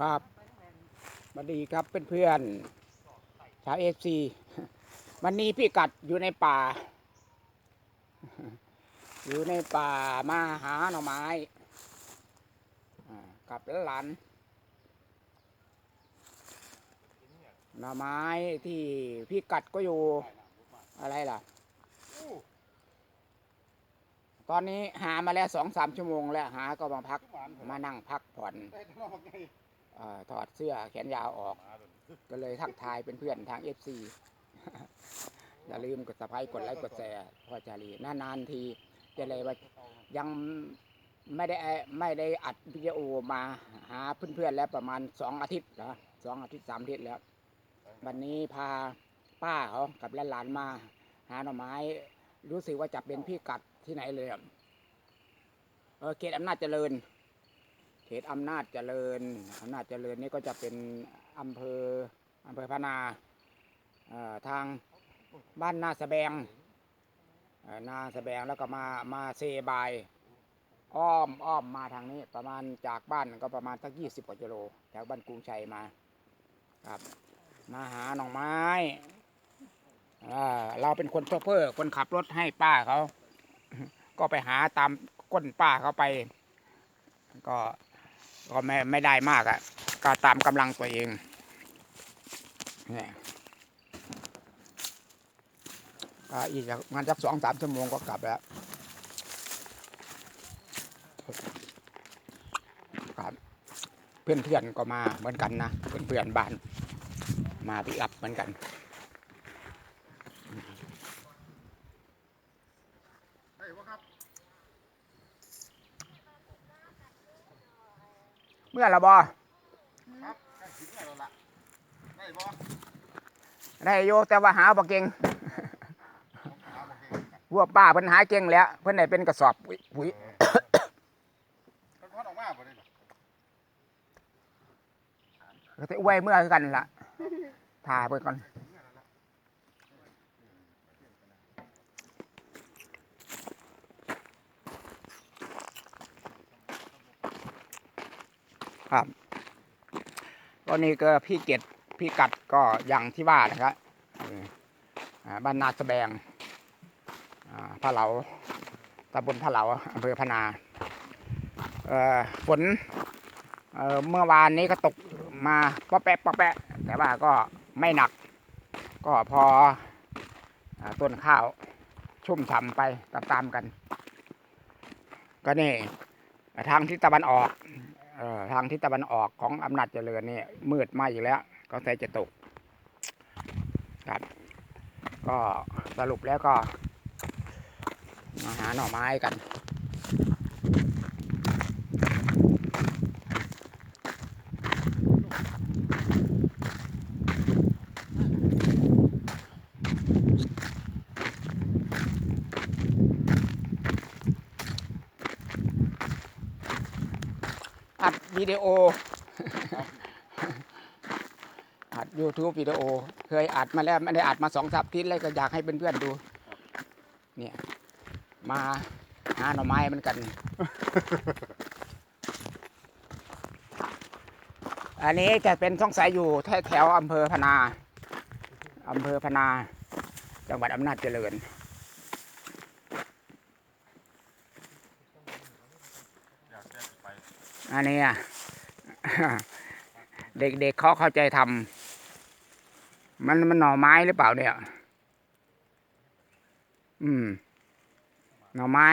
ครับสวัสดีครับเพื่อนๆชาวเอฟซีวันนี้พี่กัดอยู่ในป่า อยู่ในป่ามาหาหน่อไม้อ่ากับหลานหน่อไม้ที่พี่กัดก็อยู่อะไรล่ะ ตอนนี้หามาแล้วสองสามชั่วโมงแล้วหาก็มาพักมานั่งพักผ่อนเออ ถอดเสื้อแขนยาวออก ก็เลยทักทายเป็นเพื่อนทางเอฟซีอย่าลืมกดสไครต์กดไลค์กดแชร์พ่อจารีนานๆทีจะเลยว่ายังไม่ได้ไม่ได้อัดวิดีโอมาหาเพื่อนๆแล้วประมาณสองอาทิตย์นะสองอาทิตย์สามอาทิตย์แล้ว วันนี้พาป้าเขากับหลานๆมา หาหน่อไม้ รู้สึกว่าจะเป็นพี่กัดที่ไหนเลยเออเขตอำนาจเจริญ ตอำนาจเจริญอำนาจเจริญนี่ก็จะเป็นอำเภออำเภอพนาทางบ้านนาสะแบงนาสะแบงแล้วก็มามาเซบายอ้อมอ้อมมาทางนี้ประมาณจากบ้านก็ประมาณสักยี่สิบกว่ากิโลจากบ้านกรุงชัยมาครับ มาหาหน่อไม้เราเป็นคนโชเฟอร์คนขับรถให้ป้าเขา ก็ไปหาตามก้นป้าเขาไป ก็ ก็ไม่ไม่ได้มากอะ่ะ ก็ตามกำลังตัวเองเนี่ยก็อีกงานสักสองสามชั่วโมงก็กลับแล้วครับเพื่อนเพื่อนก็มาเหมือนกันนะเพื่อนเพื่อนบ้านมาพิอัพเหมือนกัน เมื่อละบอได้โยแต่ว่าหาบ่เก่งผมหาบ่เก่งกันพวกป้าเพิ่นหาเก่งแล้ว เพิ่นได้เป็นกระสอบปุ๋ยปุ๋ยมันพอดออกมาบ่ได้หรอก็สิอวยเมื่อคือกันล่ะถ่าเพิ่นก่อน ครับก็นี่ก็พี่เกดพี่กัดก็อย่างที่ว่านะครับบ้านนาสะแบงพะเหลาตำบลพะเหลาอำเภอพนาฝนเมื่อวานนี้ก็ตกมาป๊อแปะป๊อแปะ แต่ว่าก็ไม่หนัก ก็พออต้นข้าวชุ่มฉ่ำไปตามๆกัน ก็นี่ทางทิศตะวันออก ทางทิศตะวันออกของอำนาจเจริญนี่มืดมาอีกแล้ว ก็ใส่จะตกครับ ก็สรุปแล้วก็มาหาหน่อไม้กัน วิดีโอ อัด YouTube วิดีโอ เคยอัดมาแล้วไม่ได้อัดมาสองสามทิศเลยก็อยากให้เพื่อนๆดู เนี่ย มาหาหน่อไม้มือนกัน อันนี้จะเป็นสงสัยอยู่แถวอำเภอพนาอำเภอพนา จังหวัดอำนาจเจริญ อยากแจ้งไป อันนี้อะเด็กๆเขาเข้าใจทำมันมันหน่อไม้หรือเปล่าเนี่ย อืม หน่อไม้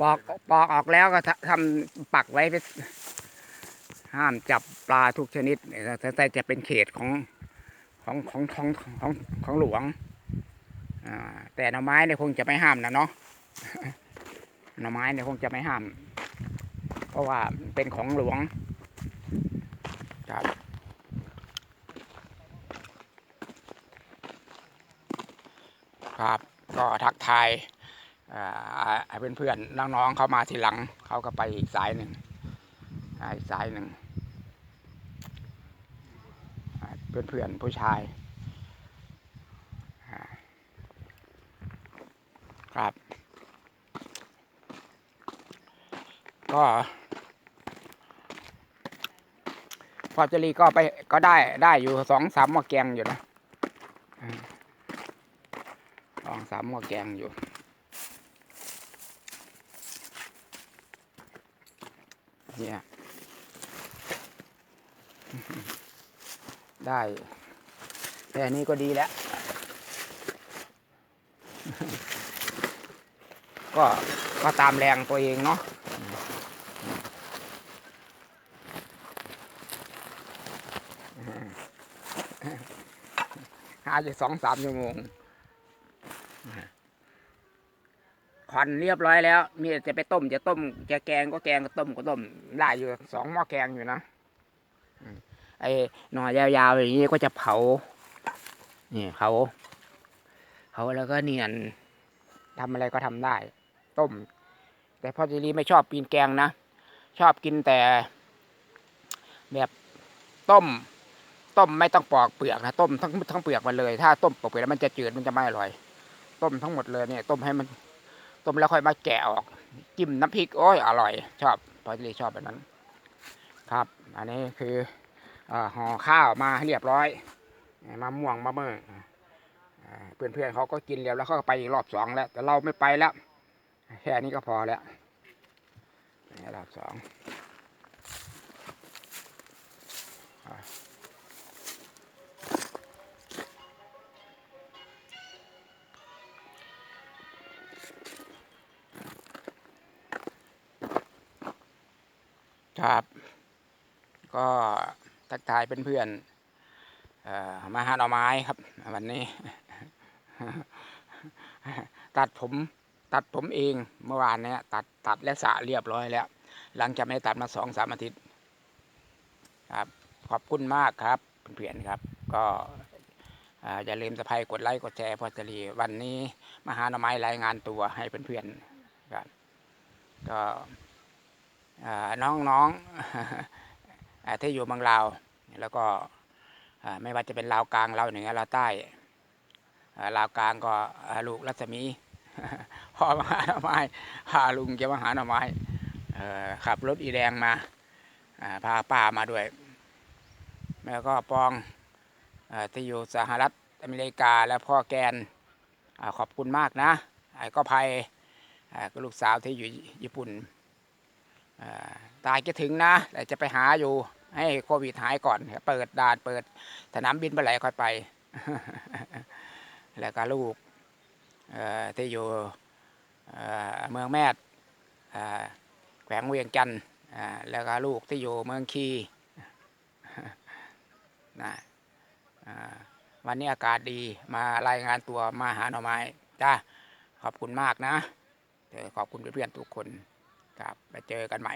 ปอกปอกออกแล้วก็ทำปักไว้ห้ามจับปลาทุกชนิดแต่จะเป็นเขตของของของของของของหลวงแต่หน่อไม้เนี่ยคงจะไม่ห้ามนะเนาะหน่อไม้เนี่ยคงจะไม่ห้าม ราะว่าเป็นของหลวงครับครับก็ทักทายเพื่อนเพื่อนๆน้องๆเขามาทีหลังเขาก็ไปอีกสายหนึ่งอีกสายหนึ่งเพื่อนเพื่อนผู้ชายครับ ก็ พอจรีก็ไปก็ได้ได้อยู่สองสามหม้อแกงอยู่นะสองสามหม้อแกงอยู่เนี่ยได้แต่นนี้ก็ดีแล้ว ก็ก็ตามแรงตัวเองเนาะ หาอยู่สองสามชั่วโมงควันเรียบร้อยแล้ว มีจะไปต้ม จะต้มจะแกงก็แกงก็ต้มก็ต้มได้อยู่สองหม้อแกงอยู่นะไอ้หน่อยยาวๆอย่างนี้ก็จะเผานี่เผาเผาแล้วก็เนียนทำอะไรก็ทำได้ ต้ม แต่พ่อเจรีไม่ชอบกินแกงนะ ชอบกินแต่แบบต้ม ต้มไม่ต้องปอกเปลือกนะต้มทั้งทั้งเปลือกมันเลย ถ้าต้มปอกเปลือกแล้วมันจะจืดมันจะไม่อร่อย ต้มทั้งหมดเลยเนี่ย ต้มให้มัน ต้มแล้วค่อยมาแกะออกจิ้มน้ำพริกโอ้ยอร่อย ชอบพอเจรีชอบแบบนั้น ครับ อันนี้คือห่อข้าวมาเรียบร้อยมาม่วงมะเมื่ออ่าเพื่อนๆเขาก็กินแล้วแล้วเขาก็ไปอีกรอบสองแล้ว แต่เราไม่ไปแล้วแค่นี้ก็พอแล้วรอบสอง ครับ ก็ทักทายเพื่อนๆเอ่อมาหาหน่อไม้ครับ วันนี้ ตัดผมตัดผมเองเมื่อวานเนี้ยตัดตัดและสะเรียบร้อยแล้ว หลังจากไม่ได้ตัดมาสองสามอาทิตย์ครับ ขอบคุณมากครับเพื่อนๆครับ ก็อย่าลืมสะพายกดไลค์กดแชร์พอจะรีวันนี้มาหาหน่อไม้รายงานตัวให้เพื่อนๆครับก็ น้องๆอ่าที่อยู่เมืองลาว แล้วก็ไม่ว่าจะเป็นลาวกลางลาวเหนือลาวใต้ลาวกลางก็ลูกรัศมีพ่อมาหาหน่อไม้พาลุงจะมาหาหน่อไม้ขับรถอีแดงมาพาป้ามาด้วย แล้วก็ปองอที่อยู่สหรัฐอเมริกาแล้วพ่อแกนอขอบคุณมากนะไอ้ก็ภัยอ่ก็ลูกสาวที่อยู่ญี่ปุ่น ตายจะถึงนะแต่จะไปหาอยู่ให้โควิดหายก่อน เปิดด่านเปิดสนามบินเมื่อไหร่ค่อยไป แล้วก็ลูกที่อยู่เมืองแม่ดแขวงเวียงจันทร์แล้วก็ลูกที่อยู่เมืองคีนะวันนี้อากาศดีมารายงานตัวมาหาหน่อไม้จ้าขอบคุณมากนะขอบคุณเพื่อนๆทุกคน ครับไปเจอกันใหม่